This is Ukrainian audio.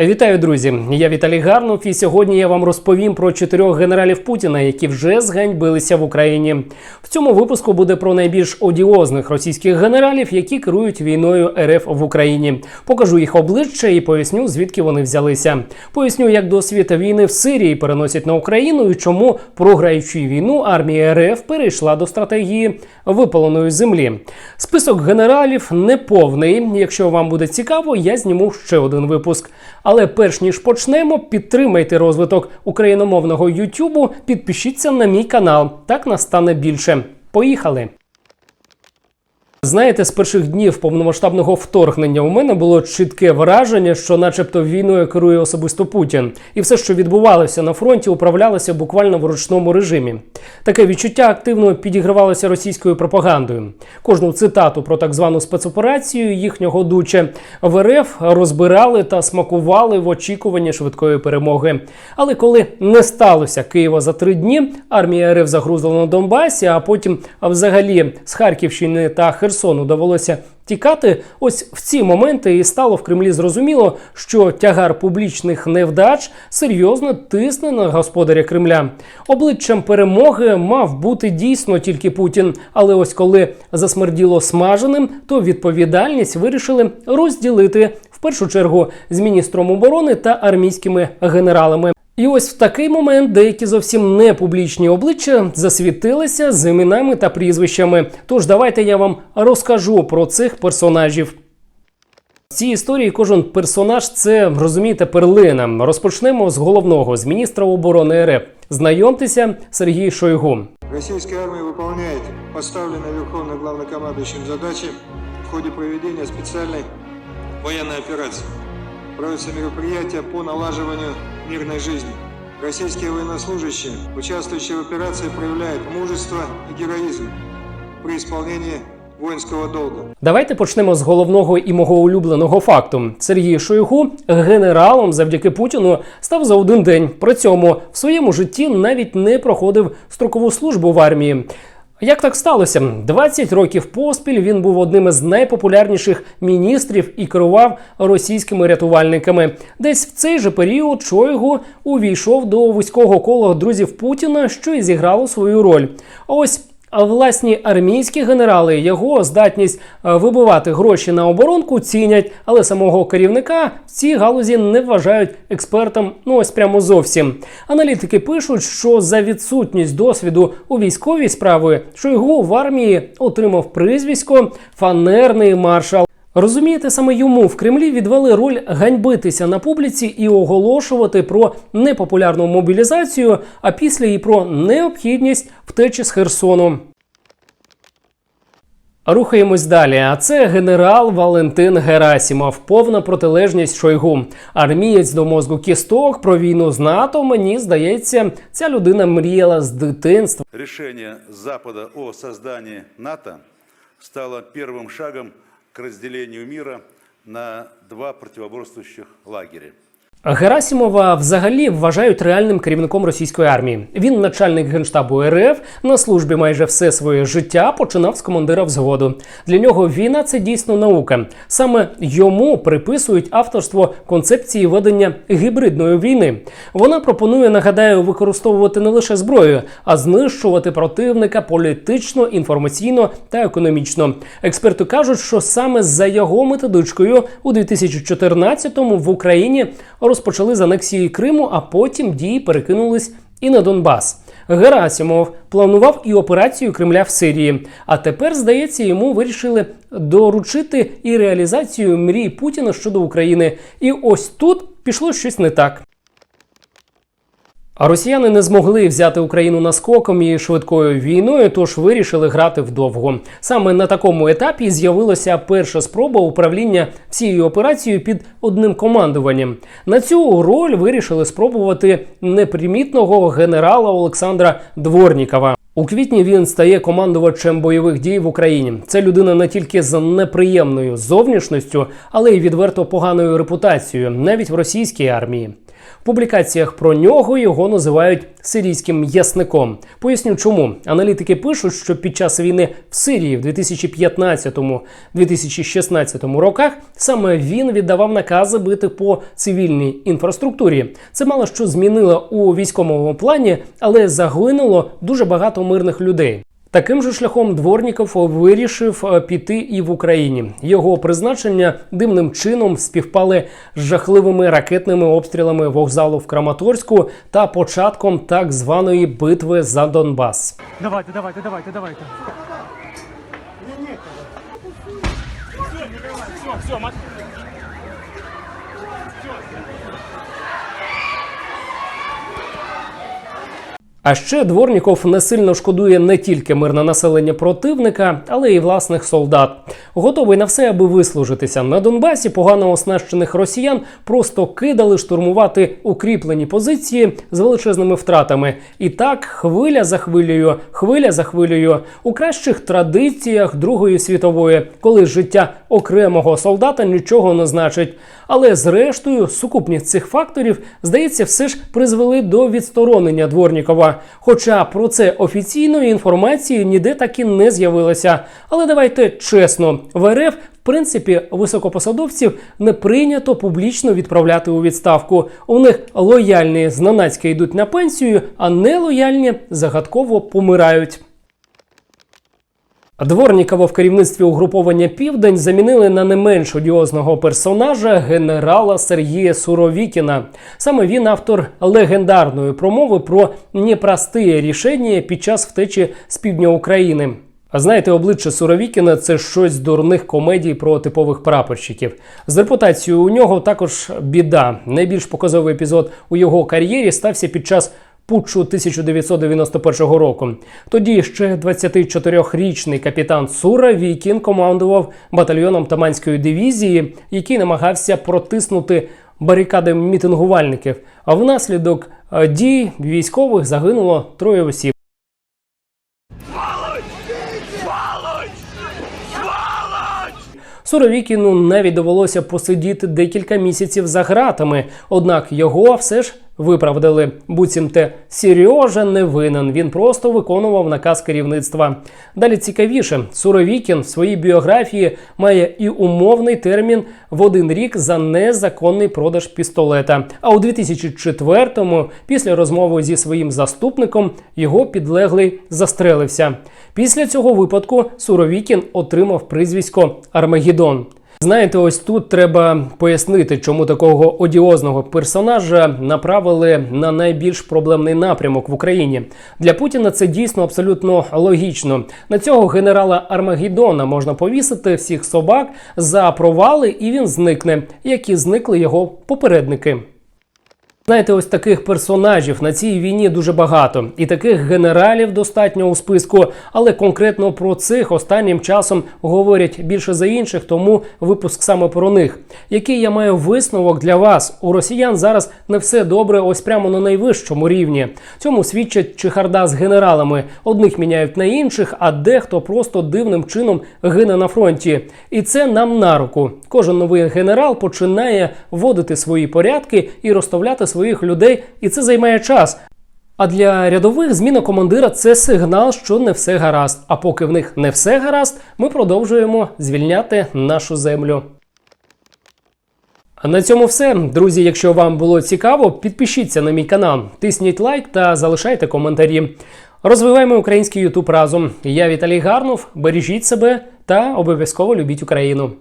Вітаю, друзі! Я Віталій Гарнов, і сьогодні я вам розповім про чотирьох генералів Путіна, які вже зганьбилися в Україні. В цьому випуску буде про найбільш одіозних російських генералів, які керують війною РФ в Україні. Покажу їх обличчя і поясню, звідки вони взялися. Поясню, як досвід війни в Сирії переносять на Україну і чому, програючи війну, армія РФ перейшла до стратегії випаленої землі. Список генералів неповний. Якщо вам буде цікаво, я зніму ще один випуск. Але перш ніж почнемо, підтримайте розвиток україномовного Ютубу, підпишіться на мій канал. Так нас стане більше. Поїхали! Знаєте, з перших днів повномасштабного вторгнення у мене було чітке враження, що, начебто, війною керує особисто Путін, і все, що відбувалося на фронті, управлялося буквально в ручному режимі. Таке відчуття активно підігравалося російською пропагандою. Кожну цитату про так звану спецоперацію їхнього дуче в РФ розбирали та смакували в очікуванні швидкої перемоги. Але коли не сталося Києва за три дні, армія РФ загрузила на Донбасі, а потім взагалі з Харківщини та Херсону довелося тікати. Ось в ці моменти і стало в Кремлі зрозуміло, що тягар публічних невдач серйозно тисне на господаря Кремля. Обличчям перемоги мав бути дійсно тільки Путін. Але ось коли засмерділо смаженим, то відповідальність вирішили розділити в першу чергу з міністром оборони та армійськими генералами. І ось в такий момент деякі зовсім не публічні обличчя засвітилися з іменами та прізвищами. Тож давайте я вам розкажу про цих персонажів. В цій історії кожен персонаж це розумієте перлина. Розпочнемо з головного з міністра оборони РФ. Знайомтеся, Сергій Шойгу. Российская армия выполняет поставленные Верховным Главнокомандующим задачи в ходе проведения специальной военной операции. Проводятся мероприятия по налаживанию мирной жизни. Российские военнослужащие, участвующие в операции, проявляют мужество и героизм при исполнении воинского долга. Давайте почнемо з головного і мого улюбленого факту. Сергій Шойгу генералом завдяки Путіну став за один день. При цьому в своєму житті навіть не проходив строкову службу в армії. Як так сталося? 20 років поспіль він був одним із найпопулярніших міністрів і керував російськими рятувальниками. Десь в цей же період Шойгу увійшов до вузького кола друзів Путіна, що і зіграло свою роль. Ось а власні армійські генерали його здатність е, вибивати гроші на оборонку цінять, але самого керівника в цій галузі не вважають експертом. Ну ось прямо зовсім. Аналітики пишуть, що за відсутність досвіду у військовій справі Шойгу в армії отримав прізвисько фанерний маршал. Розумієте, саме йому в Кремлі відвели роль ганьбитися на публіці і оголошувати про непопулярну мобілізацію, а після і про необхідність втечі з Херсону. Рухаємось далі. А це генерал Валентин Герасімов, повна протилежність Шойгу. Армієць до мозку кісток про війну з НАТО. Мені здається, ця людина мріяла з дитинства. Решение Запада о создании НАТО стало первым шагом к разделению мира на два противоборствующих лагеря. Герасімова взагалі вважають реальним керівником російської армії. Він начальник генштабу РФ на службі майже все своє життя починав з командира взводу. Для нього війна це дійсно наука. Саме йому приписують авторство концепції ведення гібридної війни. Вона пропонує, нагадаю, використовувати не лише зброю, а знищувати противника політично, інформаційно та економічно. Експерти кажуть, що саме за його методичкою у 2014-му в Україні розпочали з анексії Криму, а потім дії перекинулись і на Донбас. Герасимов планував і операцію Кремля в Сирії. А тепер, здається, йому вирішили доручити і реалізацію мрій Путіна щодо України. І ось тут пішло щось не так. А росіяни не змогли взяти Україну наскоком і швидкою війною, тож вирішили грати вдовго. Саме на такому етапі з'явилася перша спроба управління всією операцією під одним командуванням. На цю роль вирішили спробувати непримітного генерала Олександра Дворнікова. У квітні він стає командувачем бойових дій в Україні. Це людина не тільки з неприємною зовнішністю, але й відверто поганою репутацією, навіть в російській армії. В публікаціях про нього його називають сирійським м'ясником. Поясню, чому аналітики пишуть, що під час війни в Сирії в 2015-2016 роках саме він віддавав накази бити по цивільній інфраструктурі. Це мало що змінило у військовому плані, але загинуло дуже багато мирних людей. Таким же шляхом Дворніков вирішив е, піти і в Україні. Його призначення дивним чином співпали з жахливими ракетними обстрілами вокзалу в Краматорську та початком так званої битви за Донбас. Давайте, давайте, давайте, давайте. А ще Дворніков не сильно шкодує не тільки мирне населення противника, але й власних солдат. Готовий на все, аби вислужитися на Донбасі. Погано оснащених росіян просто кидали штурмувати укріплені позиції з величезними втратами. І так, хвиля за хвилею, хвиля за хвилею, у кращих традиціях Другої світової, коли життя окремого солдата нічого не значить. Але зрештою, сукупність цих факторів, здається, все ж призвели до відсторонення Дворнікова. Хоча про це офіційної інформації ніде так і не з'явилося. Але давайте чесно, в РФ в принципі високопосадовців не прийнято публічно відправляти у відставку. У них лояльні знанацьки йдуть на пенсію, а нелояльні загадково помирають. Дворнікова в керівництві угруповання Південь замінили на не менш одіозного персонажа генерала Сергія Суровікіна. Саме він автор легендарної промови про непрості рішення під час втечі з півдня України. А знаєте, обличчя Суровікіна це щось з дурних комедій про типових прапорщиків. З репутацією у нього також біда. Найбільш показовий епізод у його кар'єрі стався під час путчу 1991 року. Тоді ще 24-річний капітан Суровікін командував батальйоном Таманської дивізії, який намагався протиснути барикади мітингувальників. А внаслідок е, дій військових загинуло троє осіб. Суровікіну навіть довелося посидіти декілька місяців за ґратами, однак його все ж виправдали. Буцімте Сережа не винен. Він просто виконував наказ керівництва. Далі цікавіше, Суровікін в своїй біографії має і умовний термін в один рік за незаконний продаж пістолета. А у 2004-му, після розмови зі своїм заступником, його підлеглий застрелився. Після цього випадку Суровікін отримав прізвисько Армагеддон. Знаєте, ось тут треба пояснити, чому такого одіозного персонажа направили на найбільш проблемний напрямок в Україні. Для Путіна це дійсно абсолютно логічно. На цього генерала Армагеддона можна повісити всіх собак за провали, і він зникне, як і зникли його попередники. Знаєте, ось таких персонажів на цій війні дуже багато, і таких генералів достатньо у списку. Але конкретно про цих останнім часом говорять більше за інших, тому випуск саме про них. Який я маю висновок для вас? У росіян зараз не все добре, ось прямо на найвищому рівні. Цьому свідчать чехарда з генералами. Одних міняють на інших, а дехто просто дивним чином гине на фронті. І це нам на руку. Кожен новий генерал починає вводити свої порядки і розставляти своїх людей, і це займає час. А для рядових зміна командира це сигнал, що не все гаразд. А поки в них не все гаразд, ми продовжуємо звільняти нашу землю. На цьому все. Друзі, якщо вам було цікаво, підпишіться на мій канал, тисніть лайк та залишайте коментарі. Розвиваємо український Ютуб разом. Я Віталій Гарнов. Бережіть себе та обов'язково любіть Україну.